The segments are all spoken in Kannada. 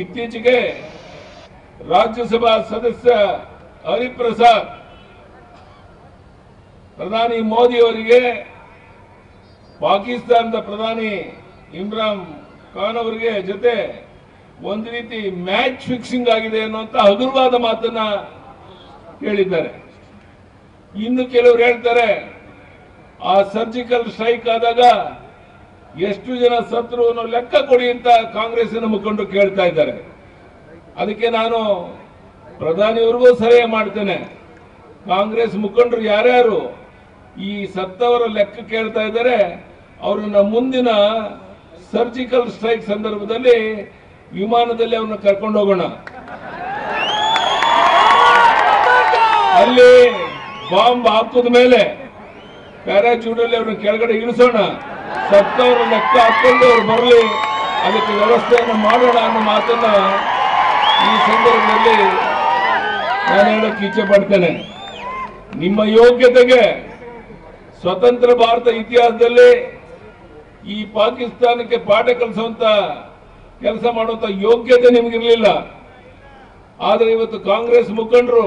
ಇತ್ತೀಚೆಗೆ ರಾಜ್ಯಸಭಾ ಸದಸ್ಯ ಹರಿಪ್ರಸಾದ್, ಪ್ರಧಾನಿ ಮೋದಿ ಅವರಿಗೆ ಪಾಕಿಸ್ತಾನದ ಪ್ರಧಾನಿ ಇಮ್ರಾನ್ ಖಾನ್ ಅವರಿಗೆ ಜೊತೆ ಒಂದು ರೀತಿ ಮ್ಯಾಚ್ ಫಿಕ್ಸಿಂಗ್ ಆಗಿದೆ ಅನ್ನುವಂತ ಹಗುರವಾದ ಮಾತನ್ನ ಹೇಳಿದ್ದಾರೆ. ಇನ್ನು ಕೆಲವರು ಹೇಳ್ತಾರೆ, ಆ ಸರ್ಜಿಕಲ್ ಸ್ಟ್ರೈಕ್ ಆದಾಗ ಎಷ್ಟು ಜನ ಸತ್ರು ಅನ್ನೋ ಲೆಕ್ಕ ಕೊಡಿ ಅಂತ ಕಾಂಗ್ರೆಸ್ಸಿನ ಮುಖಂಡರು ಕೇಳ್ತಾ ಇದ್ದಾರೆ. ಅದಕ್ಕೆ ನಾನು ಪ್ರಧಾನಿಯವರಿಗೂ ಸಲಹೆ ಮಾಡ್ತೇನೆ. ಕಾಂಗ್ರೆಸ್ ಮುಖಂಡರು ಯಾರ್ಯಾರು ಈ ಸತ್ತವರ ಲೆಕ್ಕ ಕೇಳ್ತಾ ಇದ್ದಾರೆ, ಅವ್ರನ್ನ ಮುಂದಿನ ಸರ್ಜಿಕಲ್ ಸ್ಟ್ರೈಕ್ ಸಂದರ್ಭದಲ್ಲಿ ವಿಮಾನದಲ್ಲಿ ಅವ್ರನ್ನ ಕರ್ಕೊಂಡು ಹೋಗೋಣ. ಅಲ್ಲಿ ಬಾಂಬ್ ಹಾಕಿದ ಮೇಲೆ ಪ್ಯಾರಾಚೂಟ್ ಅಲ್ಲಿ ಅವ್ರನ್ನ ಕೆಳಗಡೆ ಇಳಿಸೋಣ. ಸತ್ತವರ ಲೆಕ್ಕ ಹಾಕೊಂಡು ಅವ್ರು ಬರಲಿ, ಅದಕ್ಕೆ ವ್ಯವಸ್ಥೆಯನ್ನು ಮಾಡೋಣ ಅನ್ನೋ ಮಾತನ್ನ ಈ ಸಂದರ್ಭದಲ್ಲಿ ನಾನು ಹೇಳೋಕೆ ಇಚ್ಛೆ ಪಡ್ತೇನೆ. ನಿಮ್ಮ ಯೋಗ್ಯತೆಗೆ ಸ್ವತಂತ್ರ ಭಾರತ ಇತಿಹಾಸದಲ್ಲಿ ಈ ಪಾಕಿಸ್ತಾನಕ್ಕೆ ಪಾಠ ಕಲಿಸುವಂತ ಕೆಲಸ ಮಾಡುವಂತ ಯೋಗ್ಯತೆ ನಿಮಗಿರಲಿಲ್ಲ. ಆದರೆ ಇವತ್ತು ಕಾಂಗ್ರೆಸ್ ಮುಖಂಡರು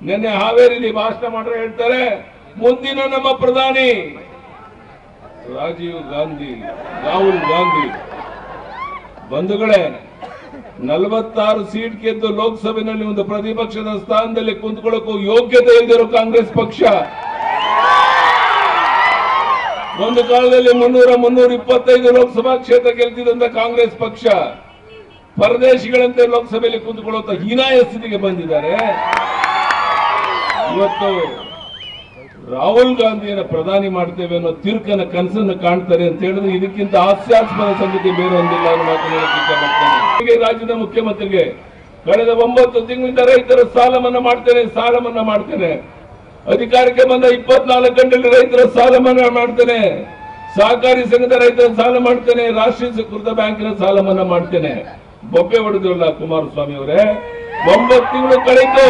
ನಿನ್ನೆ ಹಾವೇರಿಲಿ ಭಾಷಣ ಮಾಡ್ರೆ ಹೇಳ್ತಾರೆ, ಮುಂದಿನ ನಮ್ಮ ಪ್ರಧಾನಿ ರಾಜೀವ್ ಗಾಂಧಿ, ರಾಹುಲ್ ಗಾಂಧಿ. ಬಂಧುಗಳೇ, ನಲವತ್ತಾರು ಸೀಟ್ ಗೆದ್ದು ಲೋಕಸಭೆಯಲ್ಲಿ ಒಂದು ಪ್ರತಿಪಕ್ಷದ ಸ್ಥಾನದಲ್ಲಿ ಕುಂತ್ಕೊಳ್ಳೋಕ್ಕೂ ಯೋಗ್ಯತೆ ಇಲ್ದಿರೋ ಕಾಂಗ್ರೆಸ್ ಪಕ್ಷ. ಒಂದು ಕಾಲದಲ್ಲಿ ಮುನ್ನೂರ ಮುನ್ನೂರ ಇಪ್ಪತ್ತೈದು ಲೋಕಸಭಾ ಕ್ಷೇತ್ರ ಗೆಲ್ತಿದ್ದಂತ ಕಾಂಗ್ರೆಸ್ ಪಕ್ಷ. ಪರದೇಶಿಗಳಂತೆ ಲೋಕಸಭೆಯಲ್ಲಿ ಕುಂತ್ಕೊಳ್ಳುವಂತ ಹೀನಾಯ ಸ್ಥಿತಿಗೆ ಬಂದಿದ್ದಾರೆ. ಇವತ್ತು ರಾಹುಲ್ ಗಾಂಧಿಯನ್ನ ಪ್ರಧಾನಿ ಮಾಡ್ತೇವೆ ಅನ್ನೋ ತೀರ್ಕನ ಕನಸನ್ನು ಕಾಣ್ತಾರೆ ಅಂತ ಹೇಳಿದ್ರೆ ಇದಕ್ಕಿಂತ ಹಾಸ್ಯಾಸ್ಪದ ಸಂಗತಿ ಬೇರೆ ಒಂದಿಲ್ಲ ಅನ್ನೋ ರಾಜ್ಯದ ಮುಖ್ಯಮಂತ್ರಿಗೆ ಕಳೆದ ಒಂಬತ್ತು ತಿಂಗಳಿಂದ ರೈತರ ಸಾಲ ಮನ್ನಾ ಮಾಡ್ತೇನೆ ಸಾಲ ಮನ್ನಾ ಮಾಡ್ತೇನೆ. ಅಧಿಕಾರಕ್ಕೆ ಬಂದ ಇಪ್ಪತ್ನಾಲ್ಕು ಗಂಟೆಯಲ್ಲಿ ರೈತರ ಸಾಲ ಮನ್ನಾ ಮಾಡ್ತೇನೆ. ಸಹಕಾರಿ ಸಂಘದ ರೈತರ ಸಾಲ ಮಾಡ್ತೇನೆ, ರಾಷ್ಟ್ರೀಯ ಕೃತ ಬ್ಯಾಂಕಿನ ಸಾಲ ಮನ್ನಾ ಮಾಡ್ತೇನೆ. ಬೊಬ್ಬೆ ಹೊಡೆದಿರಲ್ಲ ಕುಮಾರಸ್ವಾಮಿ ಅವರೇ ಒಂಬತ್ತು ತಿಂಗಳು ಕಳೆಯಿತು.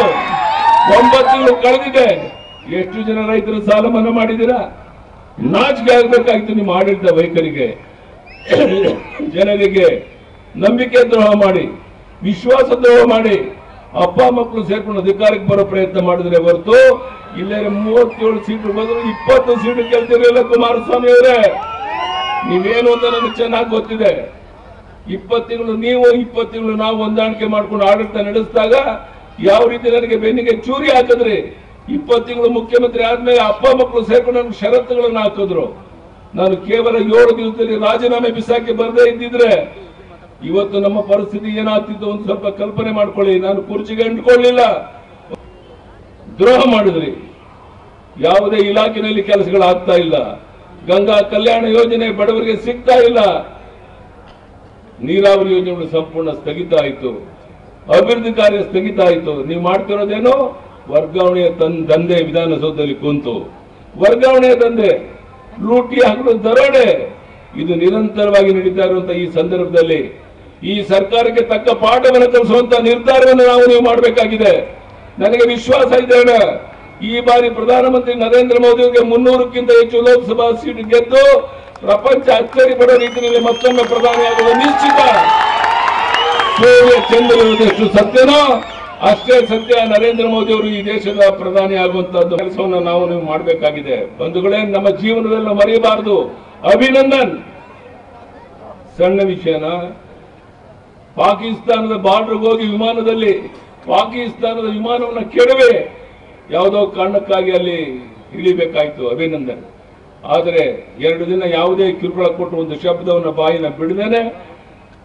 ಒಂಬತ್ತು ತಿಂಗಳು ಕಳೆದಿದೆ. ಎಷ್ಟು ಜನ ರೈತರು ಸಾಲ ಮನ್ನಾ ಮಾಡಿದ್ದೀರಾ? ನಾಚಿಕೆ ಆಗ್ಬೇಕಾಗಿತ್ತು ನಿಮ್ಮ ಆಡಳಿತ ವೈಖರಿಗೆ. ಜನರಿಗೆ ನಂಬಿಕೆ ದ್ರೋಹ ಮಾಡಿ, ವಿಶ್ವಾಸ ದ್ರೋಹ ಮಾಡಿ, ಅಪ್ಪ ಮಕ್ಕಳು ಸೇರ್ಕೊಂಡು ಅಧಿಕಾರಕ್ಕೆ ಬರೋ ಪ್ರಯತ್ನ ಮಾಡಿದ್ರೆ ಹೊರತು ಇಲ್ಲೇ ಮೂವತ್ತೇಳು ಸೀಟು ಬದಲು ಇಪ್ಪತ್ತು ಸೀಟು ಗೆಲ್ತಿರಲಿಲ್ಲ ಕುಮಾರಸ್ವಾಮಿ ಅವರೇ. ನೀವೇನು ಅಂತ ನನಗೆ ಚೆನ್ನಾಗಿ ಗೊತ್ತಿದೆ. ಇಪ್ಪತ್ತು ತಿಂಗಳು ನೀವು, ಇಪ್ಪತ್ತು ತಿಂಗಳು ನಾವು ಹೊಂದಾಣಿಕೆ ಮಾಡ್ಕೊಂಡು ಆಡಳಿತ ನಡೆಸಿದಾಗ ಯಾವ ರೀತಿ ನನಗೆ ಬೆನ್ನಿಗೆ ಚೂರಿ ಹಾಕಿದ್ರಿ? ಇಪ್ಪತ್ತು ತಿಂಗಳು ಮುಖ್ಯಮಂತ್ರಿ ಆದ್ಮೇಲೆ ಅಪ್ಪ ಮಕ್ಕಳು ಸೇರ್ಕೊಂಡು ನನ್ಗೆ ಷರತ್ತುಗಳನ್ನು ಹಾಕಿದ್ರು. ನಾನು ಕೇವಲ ಏಳು ದಿವಸದಲ್ಲಿ ರಾಜೀನಾಮೆ ಬಿಸಾಕಿ ಬರದೇ ಇದ್ದಿದ್ರೆ ಇವತ್ತು ನಮ್ಮ ಪರಿಸ್ಥಿತಿ ಏನಾಗ್ತಿತ್ತು ಒಂದು ಸ್ವಲ್ಪ ಕಲ್ಪನೆ ಮಾಡ್ಕೊಳ್ಳಿ. ನಾನು ಕುರ್ಚಿಗೆ ಅಂಟ್ಕೊಳ್ಳಿಲ್ಲ. ದ್ರೋಹ ಮಾಡಿದ್ರಿ. ಯಾವುದೇ ಇಲಾಖೆಯಲ್ಲಿ ಕೆಲಸಗಳಾಗ್ತಾ ಇಲ್ಲ. ಗಂಗಾ ಕಲ್ಯಾಣ ಯೋಜನೆ ಬಡವರಿಗೆ ಸಿಗ್ತಾ ಇಲ್ಲ. ನೀರಾವರಿ ಯೋಜನೆಗಳು ಸಂಪೂರ್ಣ ಸ್ಥಗಿತ ಆಯಿತು. ಅಭಿವೃದ್ಧಿ ಕಾರ್ಯ ಸ್ಥಗಿತ ಆಯಿತು. ನೀವು ಮಾಡ್ತಿರೋದೇನು? ವರ್ಗಾವಣೆಯ ತನ್ ದಂಧೆ ವಿಧಾನಸೌಧದಲ್ಲಿ ಕುಂತು ವರ್ಗಾವಣೆಯ ದಂಧೆ, ಲೂಟಿ ಹಾಕಲು ದರೋಡೆ ಇದು ನಿರಂತರವಾಗಿ ನಡೀತಾ ಇರುವಂತಹ ಈ ಸಂದರ್ಭದಲ್ಲಿ ಈ ಸರ್ಕಾರಕ್ಕೆ ತಕ್ಕ ಪಾಠವನ್ನು ಕಲಿಸುವಂತ ನಿರ್ಧಾರವನ್ನು ನಾವು ನೀವು ಮಾಡಬೇಕಾಗಿದೆ ನನಗೆ ವಿಶ್ವಾಸ ಇದೆ ಅಣ್ಣ. ಈ ಬಾರಿ ಪ್ರಧಾನಮಂತ್ರಿ ನರೇಂದ್ರ ಮೋದಿ ಅವರಿಗೆ ಮುನ್ನೂರಕ್ಕಿಂತ ಹೆಚ್ಚು ಲೋಕಸಭಾ ಸೀಟ್ ಗೆದ್ದು ಪ್ರಪಂಚ ಅಚ್ಚರಿ ಪಡೋ ರೀತಿಯಲ್ಲಿ ಮತ್ತೊಮ್ಮೆ ಪ್ರಧಾನಿಯಾಗುವುದು ನಿಶ್ಚಿತ ಸೂರ್ಯ ಚಂದ್ರ ಸತ್ಯನೋ ಅಷ್ಟೇ ಸತ್ಯ, ನರೇಂದ್ರ ಮೋದಿ ಅವರು ಈ ದೇಶದ ಪ್ರಧಾನಿ ಆಗುವಂತದ್ದು ಕೆಲಸವನ್ನು ನಾವು ನೀವು ಮಾಡಬೇಕಾಗಿದೆ. ಬಂಧುಗಳೇ, ನಮ್ಮ ಜೀವನದಲ್ಲಿ ಮರೆಯಬಾರದು. ಅಭಿನಂದನ್! ಸಣ್ಣ ವಿಷಯನ? ಪಾಕಿಸ್ತಾನದ ಬಾರ್ಡರ್ಗೆ ಹೋಗಿ ವಿಮಾನದಲ್ಲಿ, ಪಾಕಿಸ್ತಾನದ ವಿಮಾನವನ್ನು ಕೆಡವೆ. ಯಾವುದೋ ಕಾರಣಕ್ಕಾಗಿ ಅಲ್ಲಿ ಇಳಿಬೇಕಾಯ್ತು ಅಭಿನಂದನ್. ಆದರೆ ಎರಡು ದಿನ ಯಾವುದೇ ಕಿರುಕುಳ ಕೊಟ್ಟು ಒಂದು ಶಬ್ದವನ್ನು ಬಾಯಿನ ಬಿಡದೇನೆ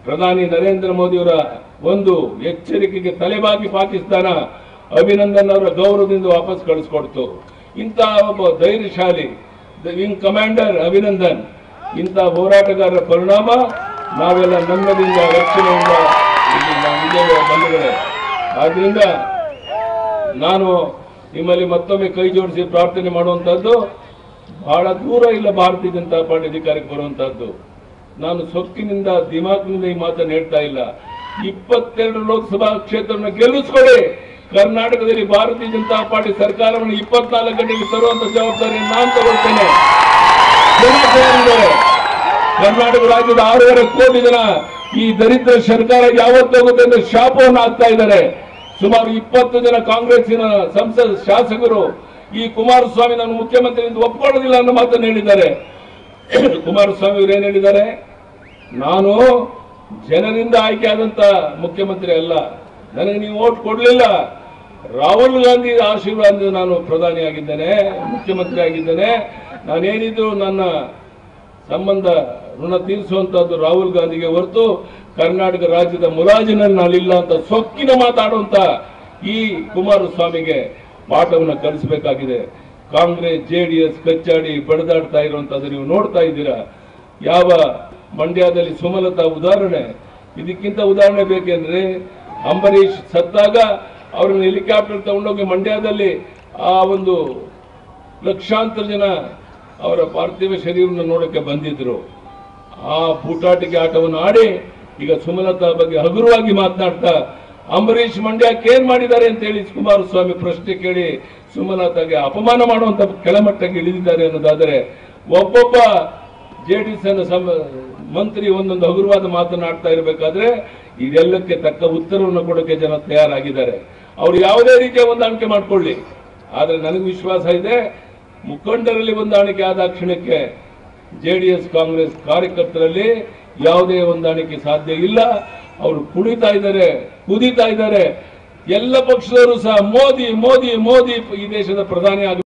ಪ್ರಧಾನಿ ನರೇಂದ್ರ ಮೋದಿಯವರ ಒಂದು ಎಚ್ಚರಿಕೆಗೆ ತಲೆಬಾಗಿ ಪಾಕಿಸ್ತಾನ ಅಭಿನಂದನ್ ಅವರ ಗೌರವದಿಂದ ವಾಪಸ್ ಕಳಿಸ್ಕೊಡ್ತು. ಇಂತಹ ಒಬ್ಬ ಧೈರ್ಯಶಾಲಿ ವಿಂಗ್ ಕಮಾಂಡರ್ ಅಭಿನಂದನ್ ಇಂತಹ ಹೋರಾಟಗಾರರ ಪರಿಣಾಮ ನಾವೆಲ್ಲ ನಮ್ಮದಿಂದ ರಕ್ಷಣೆಯಿಂದ ಬಂಧುಗಳೇ. ಆದ್ರಿಂದ ನಾನು ನಿಮ್ಮಲ್ಲಿ ಮತ್ತೊಮ್ಮೆ ಕೈ ಜೋಡಿಸಿ ಪ್ರಾರ್ಥನೆ ಮಾಡುವಂಥದ್ದು ಬಹಳ ದೂರ ಇಲ್ಲ ಭಾರತೀಯ ಜನತಾ ಪಾರ್ಟಿ ಅಧಿಕಾರಕ್ಕೆ ಬರುವಂತಹದ್ದು. ನಾನು ಸೊಕ್ಕಿನಿಂದ ದಿಮಾಗ್ನಿಂದ ಈ ಮಾತನ್ನು ಹೇಳ್ತಾ ಇಲ್ಲ. ಇಪ್ಪತ್ತೆರಡು ಲೋಕಸಭಾ ಕ್ಷೇತ್ರವನ್ನು ಗೆಲ್ಲಿಸ್ಕೊಡಿ ಕರ್ನಾಟಕದಲ್ಲಿ ಭಾರತೀಯ ಜನತಾ ಪಾರ್ಟಿ ಸರ್ಕಾರವನ್ನು ಇಪ್ಪತ್ನಾಲ್ಕು ಗಂಟೆಗೆ ತರುವಂತ ಜವಾಬ್ದಾರಿ ನಾನು ತಗೊಳ್ತೇನೆ. ಕರ್ನಾಟಕ ರಾಜ್ಯದ ಆರೂವರೆ ಕೋಟಿ ಜನ ಈ ದರಿದ್ರ ಸರ್ಕಾರ ಯಾವತ್ತೋಗುತ್ತೆ ಎಂದು ಶಾಪವನ್ನು ಹಾಕ್ತಾ ಇದ್ದಾರೆ. ಸುಮಾರು ಇಪ್ಪತ್ತು ಜನ ಕಾಂಗ್ರೆಸ್ಸಿನ ಸಂಸದ ಶಾಸಕರು ಈ ಕುಮಾರಸ್ವಾಮಿ ನಾನು ಮುಖ್ಯಮಂತ್ರಿಯಿಂದ ಒಪ್ಪಿಕೊಳ್ಳೋದಿಲ್ಲ ಅನ್ನೋ ಮಾತನ್ನು ಹೇಳಿದ್ದಾರೆ. ಕುಮಾರಸ್ವಾಮಿ ಅವರು ಏನ್ ಹೇಳಿದ್ದಾರೆ? ನಾನು ಜನರಿಂದ ಆಯ್ಕೆ ಆದಂತ ಮುಖ್ಯಮಂತ್ರಿ ಅಲ್ಲ. ನನಗೆ ನೀವು ಓಟ್ ಕೊಡ್ಲಿಲ್ಲ. ರಾಹುಲ್ ಗಾಂಧಿ ಆಶೀರ್ವಾದ ನಾನು ಪ್ರಧಾನಿ ಆಗಿದ್ದೇನೆ, ಮುಖ್ಯಮಂತ್ರಿ ಆಗಿದ್ದೇನೆ. ನಾನೇನಿದ್ರು ನನ್ನ ಸಂಬಂಧ ಋಣ ತೀರಿಸುವಂತದ್ದು ರಾಹುಲ್ ಗಾಂಧಿಗೆ ಹೊರತು ಕರ್ನಾಟಕ ರಾಜ್ಯದ ಮುಲಾಜಿನಲ್ಲಿ ನಾನಿಲ್ಲ ಅಂತ ಸೊಕ್ಕಿನ ಮಾತಾಡುವಂತ ಈ ಕುಮಾರಸ್ವಾಮಿಗೆ ಪಾಠವನ್ನು ಕಲಿಸಬೇಕಾಗಿದೆ. ಕಾಂಗ್ರೆಸ್ ಜೆ ಡಿ ಎಸ್ ಕಚ್ಚಾಡಿ ಬಡದಾಡ್ತಾ ಇರುವಂತದ್ದು ನೀವು ನೋಡ್ತಾ ಇದ್ದೀರಾ? ಯಾವ ಮಂಡ್ಯದಲ್ಲಿ ಸುಮಲತಾ ಉದಾಹರಣೆ. ಇದಕ್ಕಿಂತ ಉದಾಹರಣೆ ಬೇಕೆಂದ್ರೆ, ಅಂಬರೀಷ್ ಸತ್ತಾಗ ಅವರನ್ನು ಹೆಲಿಕಾಪ್ಟರ್ ತಗೊಂಡೋಗಿ ಮಂಡ್ಯದಲ್ಲಿ ಆ ಒಂದು ಲಕ್ಷಾಂತರ ಜನ ಅವರ ಪಾರ್ಥಿವ ಶರೀರವನ್ನು ನೋಡಕ್ಕೆ ಬಂದಿದ್ರು. ಆ ಪೂಟಾಟಿಕೆ ಆಟವನ್ನು ಆಡಿ ಈಗ ಸುಮಲತಾ ಬಗ್ಗೆ ಹಗುರವಾಗಿ ಮಾತನಾಡ್ತಾ ಅಂಬರೀಷ್ ಮಂಡ್ಯಕ್ಕೆ ಏನ್ ಮಾಡಿದ್ದಾರೆ ಅಂತ ಹೇಳಿ ಕುಮಾರಸ್ವಾಮಿ ಪ್ರಶ್ನೆ ಕೇಳಿ ಸುಮಲತಾಗೆ ಅಪಮಾನ ಮಾಡುವಂತ ಕೆಳಮಟ್ಟಕ್ಕೆ ಇಳಿದಿದ್ದಾರೆ ಅನ್ನೋದಾದರೆ ಒಬ್ಬೊಬ್ಬ ಜೆಡಿಎಸ್ ಮಂತ್ರಿ ಒಂದೊಂದು ಹಗುರವಾದ ಮಾತನಾಡ್ತಾ ಇರಬೇಕಾದ್ರೆ ಇದೆಲ್ಲಕ್ಕೆ ತಕ್ಕ ಉತ್ತರವನ್ನು ಕೊಡೋಕೆ ಜನ ತಯಾರಾಗಿದ್ದಾರೆ. ಅವರು ಯಾವುದೇ ರೀತಿಯ ಹೊಂದಾಣಿಕೆ ಮಾಡಿಕೊಳ್ಳಿ. ಆದರೆ ನನಗೆ ವಿಶ್ವಾಸ ಇದೆ, ಮುಖಂಡರಲ್ಲಿ ಹೊಂದಾಣಿಕೆ ಆದ ಕ್ಷಣಕ್ಕೆ ಜೆಡಿಎಸ್ ಕಾಂಗ್ರೆಸ್ ಕಾರ್ಯಕರ್ತರಲ್ಲಿ ಯಾವುದೇ ಹೊಂದಾಣಿಕೆ ಸಾಧ್ಯ ಇಲ್ಲ. ಅವರು ಕುಣಿತಾ ಇದ್ದಾರೆ, ಕುದೀತಾ ಇದ್ದಾರೆ. ಎಲ್ಲ ಪಕ್ಷದವರು ಸಹ ಮೋದಿ ಮೋದಿ ಮೋದಿ ಈ ದೇಶದ ಪ್ರಧಾನಿ ಆಗ